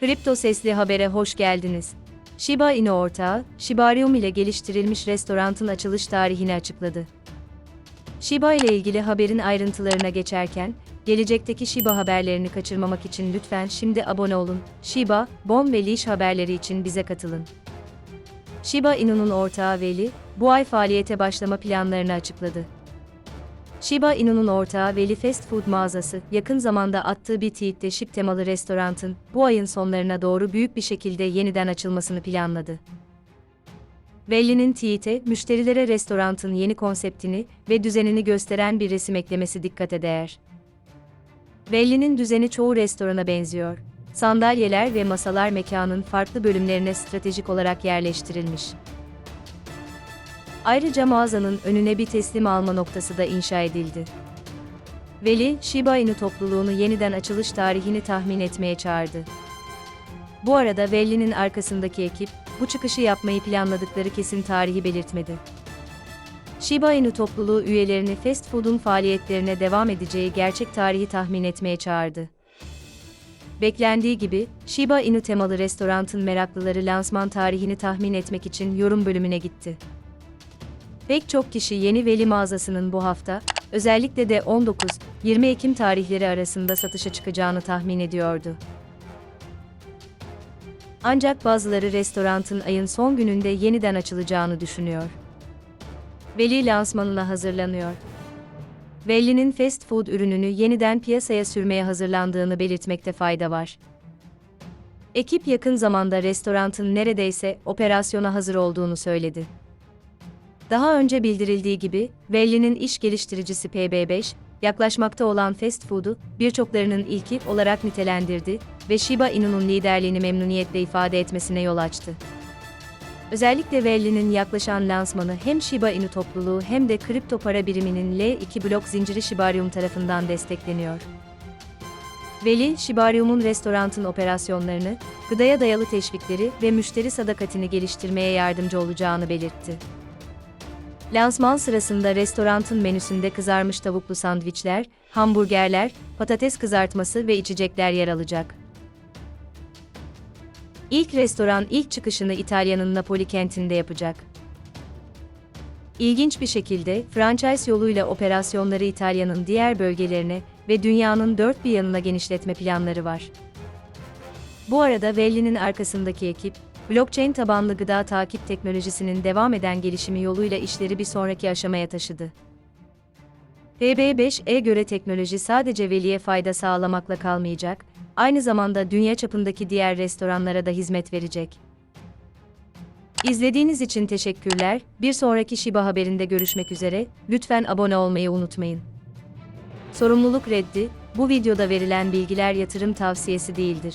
Kripto Sesli Haber'e hoş geldiniz. Shiba Inu ortağı, Shibarium ile geliştirilmiş restorantın açılış tarihini açıkladı. Shiba ile ilgili haberin ayrıntılarına geçerken, gelecekteki Shiba haberlerini kaçırmamak için lütfen şimdi abone olun. Shiba, Bon ve Leash haberleri için bize katılın. Shiba Inu'nun ortağı Veli, bu ay faaliyete başlama planlarını açıkladı. Shiba Inu'nun ortağı Veli Fast Food mağazası, yakın zamanda attığı bir tweette Ship temalı restorantın, bu ayın sonlarına doğru büyük bir şekilde yeniden açılmasını planladı. Veli'nin tweet'e, müşterilere restorantın yeni konseptini ve düzenini gösteren bir resim eklemesi dikkate değer. Veli'nin düzeni çoğu restorana benziyor. Sandalyeler ve masalar mekanın farklı bölümlerine stratejik olarak yerleştirilmiş. Ayrıca mağazanın önüne bir teslim alma noktası da inşa edildi. Veli, Shiba Inu topluluğunu yeniden açılış tarihini tahmin etmeye çağırdı. Bu arada Veli'nin arkasındaki ekip, bu çıkışı yapmayı planladıkları kesin tarihi belirtmedi. Shiba Inu topluluğu üyelerini fast food'un faaliyetlerine devam edeceği gerçek tarihi tahmin etmeye çağırdı. Beklendiği gibi, Shiba Inu temalı restorantın meraklıları lansman tarihini tahmin etmek için yorum bölümüne gitti. Pek çok kişi yeni Veli mağazasının bu hafta, özellikle de 19-20 Ekim tarihleri arasında satışa çıkacağını tahmin ediyordu. Ancak bazıları restorantın ayın son gününde yeniden açılacağını düşünüyor. Veli lansmanına hazırlanıyor. Veli'nin fast food ürününü yeniden piyasaya sürmeye hazırlandığını belirtmekte fayda var. Ekip yakın zamanda restorantın neredeyse operasyona hazır olduğunu söyledi. Daha önce bildirildiği gibi, Veli'nin iş geliştiricisi PB5, yaklaşmakta olan fast food'u birçoklarının ilki olarak nitelendirdi ve Shiba Inu'nun liderliğini memnuniyetle ifade etmesine yol açtı. Özellikle Veli'nin yaklaşan lansmanı hem Shiba Inu topluluğu hem de kripto para biriminin L2 blok zinciri Shibarium tarafından destekleniyor. Veli, Shibarium'un restorantın operasyonlarını, gıdaya dayalı teşvikleri ve müşteri sadakatini geliştirmeye yardımcı olacağını belirtti. Lansman sırasında restorantın menüsünde kızarmış tavuklu sandviçler, hamburgerler, patates kızartması ve içecekler yer alacak. İlk restoran ilk çıkışını İtalya'nın Napoli kentinde yapacak. İlginç bir şekilde franchise yoluyla operasyonları İtalya'nın diğer bölgelerine ve dünyanın dört bir yanına genişletme planları var. Bu arada Veli'nin arkasındaki ekip, blockchain tabanlı gıda takip teknolojisinin devam eden gelişimi yoluyla işleri bir sonraki aşamaya taşıdı. PB5'e göre teknoloji sadece veliye fayda sağlamakla kalmayacak, aynı zamanda dünya çapındaki diğer restoranlara da hizmet verecek. İzlediğiniz için teşekkürler. Bir sonraki Shiba haberinde görüşmek üzere. Lütfen abone olmayı unutmayın. Sorumluluk reddi, bu videoda verilen bilgiler yatırım tavsiyesi değildir.